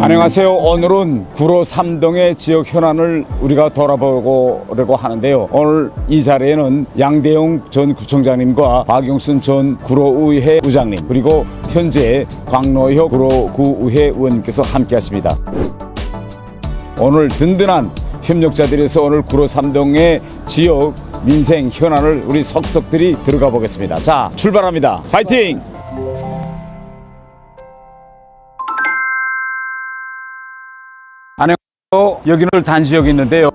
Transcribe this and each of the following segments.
안녕하세요. 오늘은 구로 삼동의 지역 현안을 우리가 돌아보려고 하는데요. 오늘 이 자리에는 양대용 전 구청장님과 박용순 전 구로의회 의장님 그리고 현재 광노효 구로구의회 의원님께서 함께하십니다. 오늘 든든한 협력자들에서 오늘 구로 삼동의 지역 민생 현안을 우리 석석들이 들어가 보겠습니다. 자, 출발합니다. 파이팅! 안녕하세요. 여기는 단지역이 있는데요.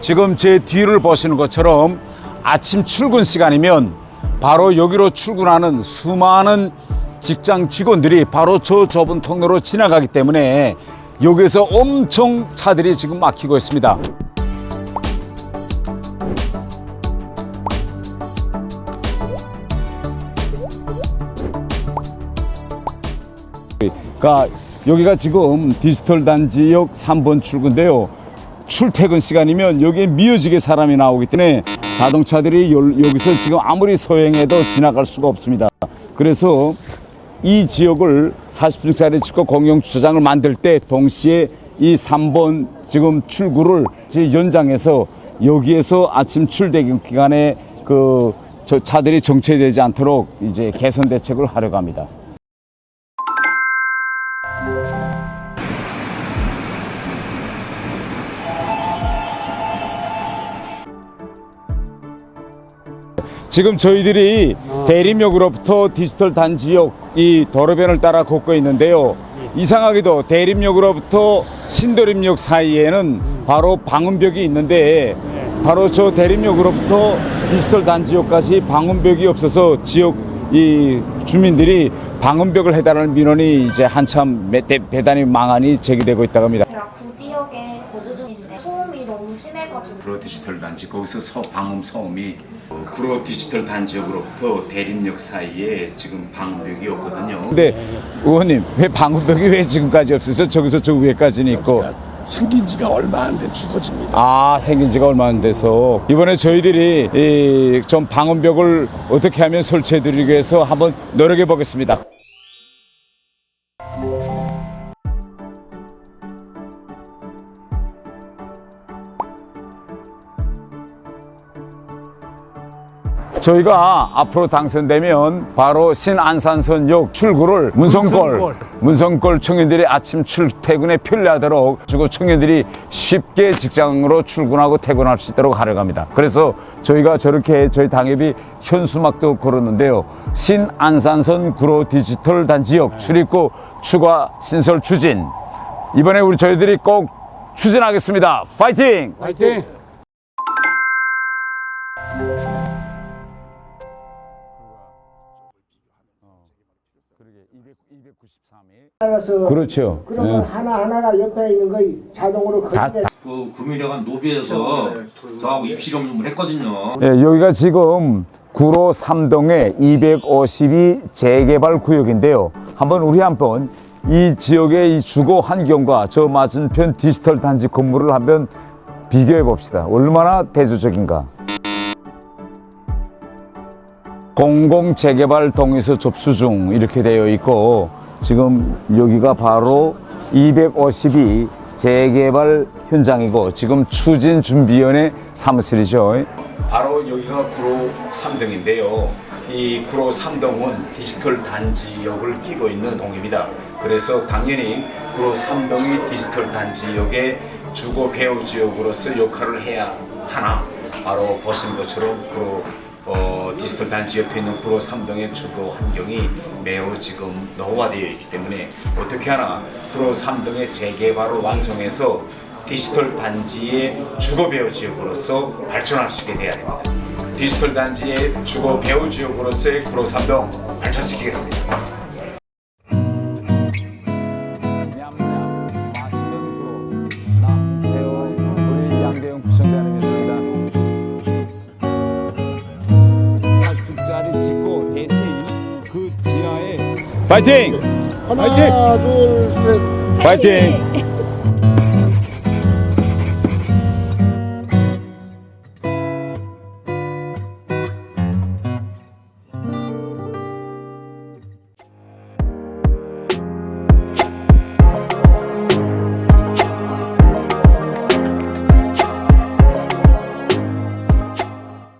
지금 제 뒤를 보시는 것처럼 아침 출근 시간이면 바로 여기로 출근하는 수많은 직장 직원들이 바로 저 좁은 통로로 지나가기 때문에 여기서 엄청 차들이 지금 막히고 있습니다. 그러니까 여기가 지금 디지털 단지역 3번 출구인데요. 출퇴근 시간이면 여기에 미어지게 사람이 나오기 때문에 자동차들이 여- 여기서 지금 아무리 소행해도 지나갈 수가 없습니다. 그래서 이 지역을 40층짜리 집과 공영 주차장을 만들 때 동시에 이 3번 지금 출구를 연장해서 여기에서 아침 출퇴근 기간에 그저 차들이 정체되지 않도록 이제 개선 대책을 하려고 합니다. 지금 저희들이 대림역으로부터 디지털 단지역 이 도로변을 따라 걷고 있는데요. 이상하게도 대림역으로부터 신도림역 사이에는 바로 방음벽이 있는데 바로 저 대림역으로부터 디지털 단지역까지 방음벽이 없어서 지역 이 주민들이 방음벽을 해달라는 민원이 이제 한참 대단히 망한이 제기되고 있다고 합니다. 제가 구지역에 거주 중인데 소음이 너무 심해가지고 구로 디지털 단지 거기서 서, 방음 소음이 어, 구로 디지털 단지역으로부터 대림역 사이에 지금 방음벽이 없거든요. 근데 의원님 왜 방음벽이 왜 지금까지 없어서 저기서 저 위에까지는 있고 그러니까 생긴 지가 얼마 안 된 주거지입니다. 아 생긴 지가 얼마 안 돼서 이번에 저희들이 이, 좀 방음벽을 어떻게 하면 설치해 드리기 위해서 한번 노력해 보겠습니다. 저희가 앞으로 당선되면 바로 신안산선역 출구를 문성골, 문성골 청년들이 아침 출퇴근에 편리하도록 주고 청년들이 쉽게 직장으로 출근하고 퇴근할 수 있도록 하려고 합니다. 그래서 저희가 저렇게 저희 당협이 현수막도 걸었는데요. 신안산선 구로 디지털 단지역 출입구 추가 신설 추진. 이번에 우리 저희들이 꼭 추진하겠습니다. 파이팅! 파이팅! 따라서 그렇죠. 그러면 하나 하나가 옆에 있는 거 자동으로 다- 거기에 그 구미령한 노비에서 저하고 입시검을 했거든요. 예, 여기가 지금 구로 삼동의 252 재개발 구역인데요. 한번 우리 한번 이 지역의 이 주거 환경과 저 맞은편 디지털 단지 건물을 한번 비교해 봅시다. 얼마나 대조적인가. 공공 재개발 동의서 접수 중 이렇게 되어 있고 지금 여기가 바로 252 재개발 현장이고 지금 추진 준비위원회 사무실이죠. 바로 여기가 구로 3동인데요. 이 구로 3동은 디지털 단지역을 끼고 있는 동입니다. 그래서 당연히 구로 3동이 디지털 단지역의 주거 배후 지역으로서 역할을 해야 하나 바로 보시는 것처럼 구로 어, 디지털 단지 옆에 있는 구로 3동의 주거 환경이 매우 지금 노후화되어 있기 때문에 어떻게 하나 구로 3동의 재개발을 완성해서 디지털 단지의 주거 배후 지역으로서 발전할 수 있게 돼야 됩니다. 디지털 단지의 주거 배후 지역으로서의 구로 3동 발전시키겠습니다. 파이팅! 하나 둘 셋 파이팅!